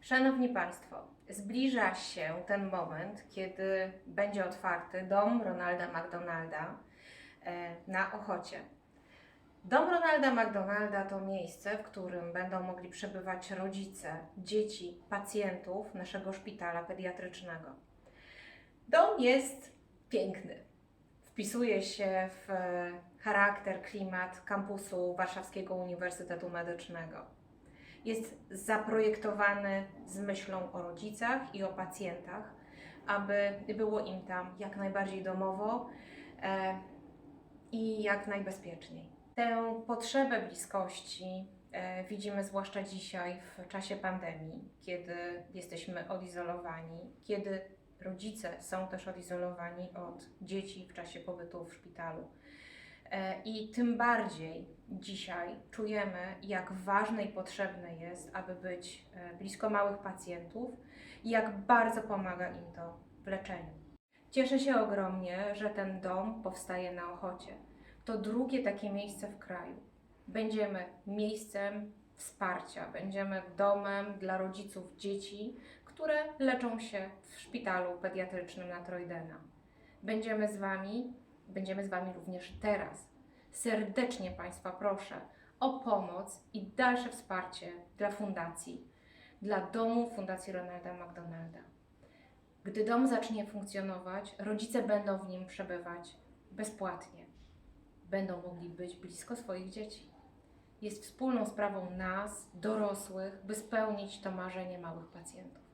Szanowni Państwo, zbliża się ten moment, kiedy będzie otwarty dom Ronalda McDonalda e, na Ochocie. Dom Ronalda McDonalda to miejsce, w którym będą mogli przebywać rodzice, dzieci, pacjentów naszego szpitala pediatrycznego. Dom jest piękny. Wpisuje się w charakter, klimat kampusu Warszawskiego Uniwersytetu Medycznego. Jest zaprojektowany z myślą o rodzicach i o pacjentach, aby było im tam jak najbardziej domowo e, i jak najbezpieczniej. Tę potrzebę bliskości e, widzimy zwłaszcza dzisiaj w czasie pandemii, kiedy jesteśmy odizolowani, kiedy rodzice są też odizolowani od dzieci w czasie pobytu w szpitalu. E, I tym bardziej dzisiaj czujemy, jak ważne i potrzebne jest, aby być e, blisko małych pacjentów i jak bardzo pomaga im to w leczeniu. Cieszę się ogromnie, że ten dom powstaje na Ochocie. To drugie takie miejsce w kraju. Będziemy miejscem wsparcia, będziemy domem dla rodziców dzieci, które leczą się w szpitalu pediatrycznym na Trojdena. Będziemy z Wami, będziemy z Wami również teraz. Serdecznie Państwa proszę o pomoc i dalsze wsparcie dla fundacji, dla domu Fundacji Ronalda McDonalda. Gdy dom zacznie funkcjonować, rodzice będą w nim przebywać bezpłatnie. Będą mogli być blisko swoich dzieci. Jest wspólną sprawą nas, dorosłych, by spełnić to marzenie małych pacjentów.